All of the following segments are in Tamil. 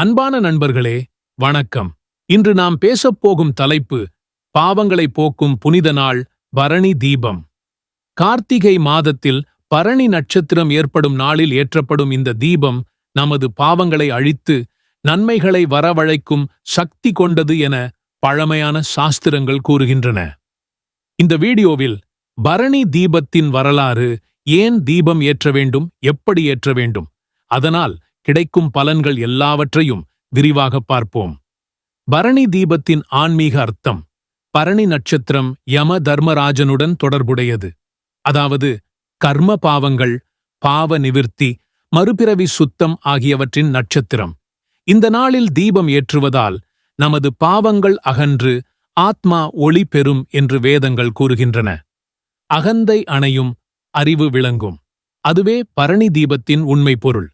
அன்பான நண்பர்களே வணக்கம். இன்று நாம் பேசப்போகும் தலைப்பு பாவங்களை போக்கும் புனித நாள் பரணி தீபம். கார்த்திகை மாதத்தில் பரணி நட்சத்திரம் ஏற்படும் நாளில் ஏற்றப்படும் இந்த தீபம் நமது பாவங்களை அழித்து நன்மைகளை வரவழைக்கும் சக்தி கொண்டது என பழமையான சாஸ்திரங்கள் கூறுகின்றன. இந்த வீடியோவில் பரணி தீபத்தின் வரலாறு ஏன் தீபம் ஏற்ற வேண்டும் எப்படி ஏற்ற வேண்டும் அதனால் கிடைக்கும் பலன்கள் எல்லாவற்றையும் விரிவாக பார்ப்போம். பரணி தீபத்தின் ஆன்மீக அர்த்தம் பரணி நட்சத்திரம் யம தர்மராஜனுடன் தொடர்புடையது. அதாவது கர்ம பாவங்கள் பாவ நிவிர்த்தி மறுபிறவி சுத்தம் ஆகியவற்றின் நட்சத்திரம். இந்த நாளில் தீபம் ஏற்றுவதால் நமது பாவங்கள் அகன்று ஆத்மா ஒளி பெறும் என்று வேதங்கள் கூறுகின்றன. அகந்தை அணையும் அறிவு விளங்கும். அதுவே பரணி தீபத்தின் உண்மை பொருள்.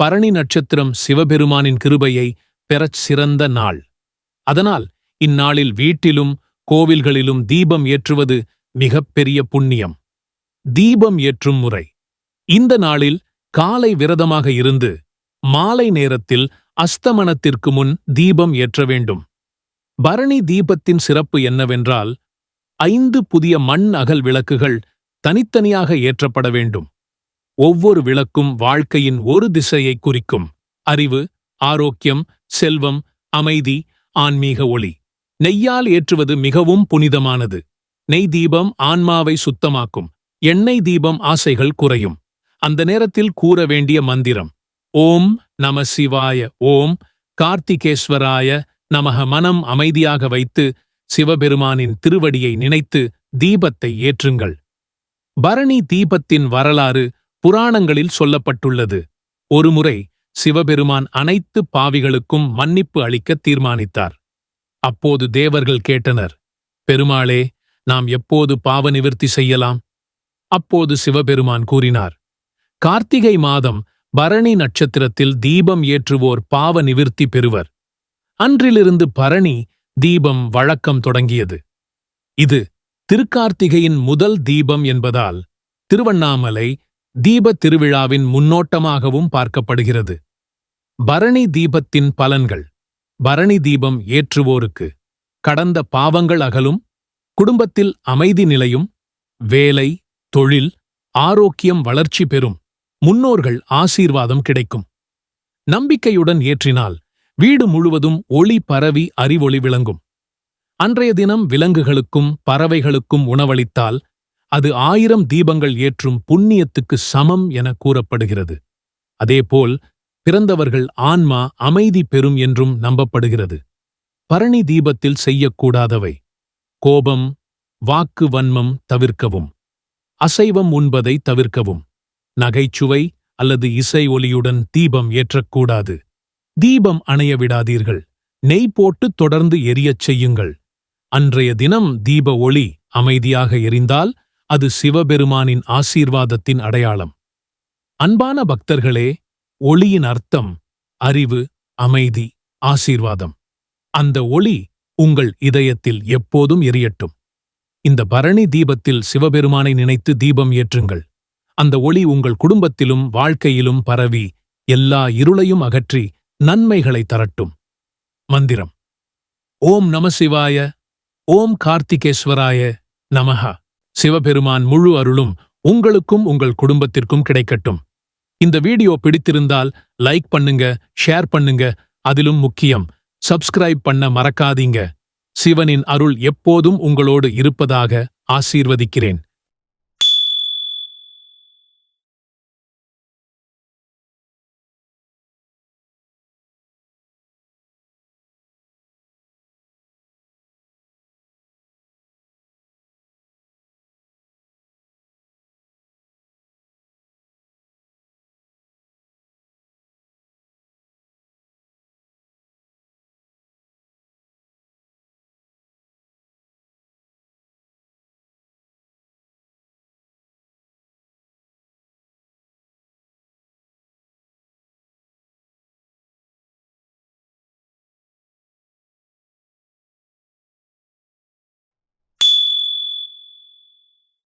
பரணி நட்சத்திரம் சிவபெருமானின் கிருபையை பெறச் சிறந்த நாள். அதனால் இந்நாளில் வீட்டிலும் கோவில்களிலும் தீபம் ஏற்றுவது மிகப்பெரிய புண்ணியம். தீபம் ஏற்றும் முறை. இந்த நாளில் காலை விரதமாக இருந்து மாலை நேரத்தில் அஸ்தமனத்திற்கு முன் தீபம் ஏற்ற வேண்டும். பரணி தீபத்தின் சிறப்பு என்னவென்றால் ஐந்து புதிய மண் அகல் விளக்குகள் தனித்தனியாக ஏற்றப்பட வேண்டும். ஒவ்வொரு விளக்கும் வாழ்க்கையின் ஒரு திசையை குறிக்கும். அறிவு ஆரோக்கியம் செல்வம் அமைதி ஆன்மீக ஒளி. நெய்யால் ஏற்றுவது மிகவும் புனிதமானது. நெய் தீபம் ஆன்மாவை சுத்தமாக்கும். எண்ணெய் தீபம் ஆசைகள் குறையும். அந்த நேரத்தில் கூற வேண்டிய மந்திரம். ஓம் நம சிவாய ஓம் கார்த்திகேஸ்வராய நமக மனம் அமைதியாக வைத்து சிவபெருமானின் திருவடியை நினைத்து தீபத்தை ஏற்றுங்கள். பரணி தீபத்தின் வரலாறு புராணங்களில் சொல்லப்பட்டுள்ளது. ஒருமுறை சிவபெருமான் அனைத்து பாவிகளுக்கும் மன்னிப்பு அளிக்க தீர்மானித்தார். அப்போது தேவர்கள் கேட்டனர் பெருமாளே நாம் எப்போது பாவ நிவர்த்தி செய்யலாம்? அப்போது சிவபெருமான் கூறினார் கார்த்திகை மாதம் பரணி நட்சத்திரத்தில் தீபம் ஏற்றுவோர் பாவ நிவிர்த்தி பெறுவர். அன்றிலிருந்து பரணி தீபம் வழக்கம் தொடங்கியது. இது திருக்கார்த்திகையின் முதல் தீபம் என்பதால் திருவண்ணாமலை தீபத் திருவிழாவின் முன்னோட்டமாகவும் பார்க்கப்படுகிறது. பரணி தீபத்தின் பலன்கள். பரணி தீபம் ஏற்றுவோருக்கு கடந்த பாவங்கள் அகலும் குடும்பத்தில் அமைதி நிலையும் வேலை தொழில் ஆரோக்கியம் வளர்ச்சி பெறும் முன்னோர்கள் ஆசீர்வாதம் கிடைக்கும். நம்பிக்கையுடன் ஏற்றினால் வீடு முழுவதும் ஒளி பரவி அறிவொளி விளங்கும். அன்றைய தினம் விலங்குகளுக்கும் பறவைகளுக்கும் உணவளித்தால் அது ஆயிரம் தீபங்கள் ஏற்றும் புண்ணியத்துக்கு சமம் என கூறப்படுகிறது. அதேபோல் பிறந்தவர்கள் ஆன்மா அமைதி பெறும் என்றும் நம்பப்படுகிறது. பரணி தீபத்தில் செய்யக்கூடாதவை. கோபம் வாக்கு வன்மம் தவிர்க்கவும். அசைவம் உண்பதை தவிர்க்கவும். நகைச்சுவை அல்லது இசை ஒலியுடன் தீபம் ஏற்றக்கூடாது. தீபம் அணைய விடாதீர்கள். நெய் போட்டு தொடர்ந்து எரியச் செய்யுங்கள். அன்றைய தினம் தீப ஒளி அமைதியாக எரிந்தால் அது சிவபெருமானின் ஆசீர்வாதத்தின் அடையாளம். அன்பான பக்தர்களே ஒளியின் அர்த்தம் அறிவு அமைதி ஆசீர்வாதம். அந்த ஒளி உங்கள் இதயத்தில் எப்போதும் எரியட்டும். இந்த பரணி தீபத்தில் சிவபெருமானை நினைத்து தீபம் ஏற்றுங்கள். அந்த ஒளி உங்கள் குடும்பத்திலும் வாழ்க்கையிலும் பரவி எல்லா இருளையும் அகற்றி நன்மைகளை தரட்டும். மந்திரம். ஓம் நமசிவாய ஓம் கார்த்திகேஸ்வராய நமஹா. சிவபெருமான் முழு அருளும் உங்களுக்கும் உங்கள் குடும்பத்திற்கும் கிடைக்கட்டும். இந்த வீடியோ பிடித்திருந்தால் லைக் பண்ணுங்க ஷேர் பண்ணுங்க அதிலும் முக்கியம் சப்ஸ்கிரைப் பண்ண மறக்காதீங்க. சிவனின் அருள் எப்போதும் உங்களோடு இருப்பதாக ஆசீர்வதிக்கிறேன்.